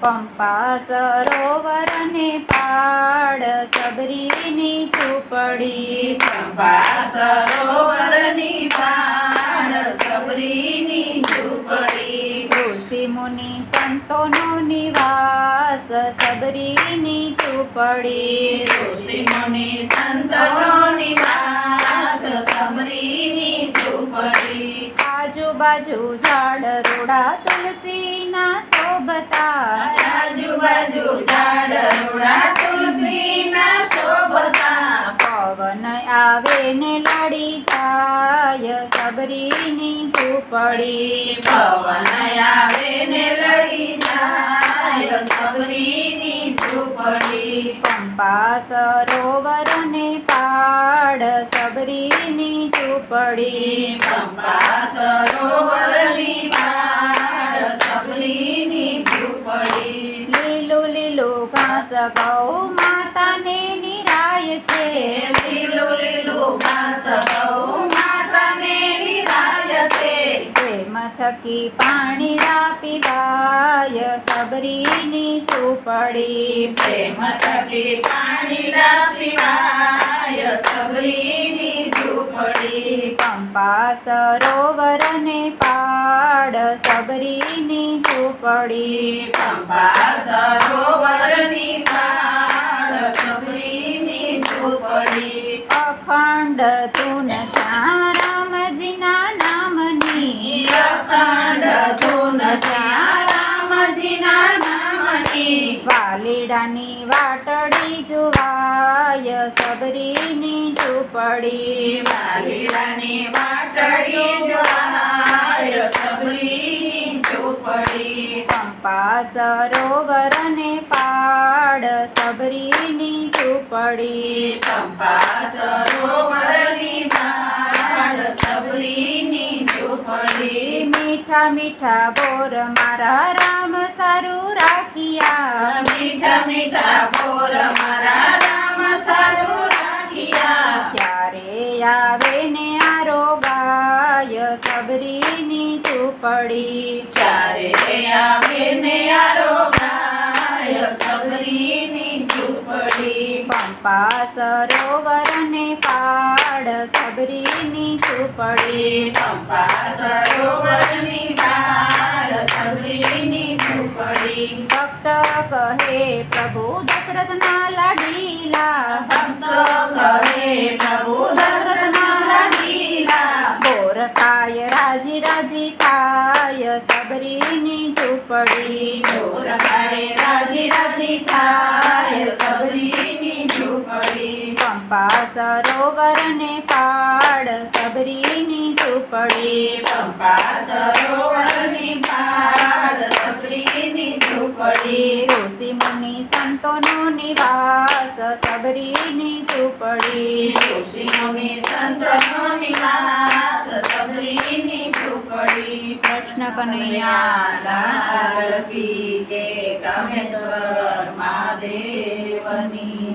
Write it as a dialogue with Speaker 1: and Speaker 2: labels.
Speaker 1: પંપા સરોવર ને પાડ સબરીની ઝૂંપડી
Speaker 2: પંપા સરોવરની
Speaker 1: સંતોનો નિવાસ સબરીની ઝૂંપડી.
Speaker 2: ઋષિ મુનિ સંતનો નિવાસ સબરીની ઝૂંપડી.
Speaker 1: આજુબાજુ ઝાડ રોડા તુલસીના શોભતા.
Speaker 2: આજુબાજુ ઝાડ રોડા તુલસીના શોભતા.
Speaker 1: પવન આવે ને લડી જાય સબરીની ઝૂંપડી.
Speaker 2: પવન આવે ને લડી જાય સબરીની ઝૂંપડી
Speaker 1: પંપા સરોવર ને પાડ સબરીની ઝૂંપડી.
Speaker 2: પંપા સરોવરની પાળ સબરીની ઝૂંપડી.
Speaker 1: લીલું લીલું ઘાસ ગૌ માતાને નિરાય છે.
Speaker 2: લીલું લીલું ઘાસ ગૌ માતાને નિરાય છે.
Speaker 1: પ્રેમ થકી પાણીડા પીવાય સબરીની ઝૂંપડી
Speaker 2: પ્રેમ થકી પાણી પીવાય સબરીની ઝૂંપડી.
Speaker 1: પંપા સરોવર ને પાડ, સબરીની ઝૂંપડી.
Speaker 2: પંપા સરોવરની પાડ, સબરીની ઝૂંપડી.
Speaker 1: અખંડ તું વાલીડાની વાટડી જોવાય સબરીની ઝૂંપડી
Speaker 2: માલીરાની વાટડી જોવાય સબરીની ઝૂંપડી.
Speaker 1: પંપા સરોવર ને પાડ સબરીની ઝૂંપડી
Speaker 2: પંપા સરોવરની
Speaker 1: મીઠા મીઠા બોર મારા રામ સારું રાખિયા.
Speaker 2: મીઠા મીઠા બોર મારા રામ સારું રાખિયા.
Speaker 1: ક્યારે આવે ને આરોગાય સબરીની ઝૂંપડી.
Speaker 2: ક્યારે આવે ને આરોગાય સબરીની ઝૂંપડી.
Speaker 1: પંપા સરોવર ને પાડ સબરીની ઝૂંપડી.
Speaker 2: પંપા સરોવરની કરે પ્રભુ દર્શના લાડીલા
Speaker 1: બોર રાજી રાજી થાય સબરીની ઝૂંપડી
Speaker 2: ચોર ખાય રાજી રાજી થાય સબરીની ઝૂંપડી
Speaker 1: પંપા સરોવર ને પાડ સબરીની ઝૂંપડી
Speaker 2: પંપા સરોવરની પાળ સબરીની ઝૂંપડી
Speaker 1: ઋષિ મુનિ સંતોનો નિવાસ સબરીની ઝૂંપડી.
Speaker 2: ઋષિ મુનિ સંતનો નિવાસ સબરીની ઝૂંપડી.
Speaker 1: કૃષ્ણ કનૈયા
Speaker 2: લાલ કી જય કામેશ્વર મહાદેવની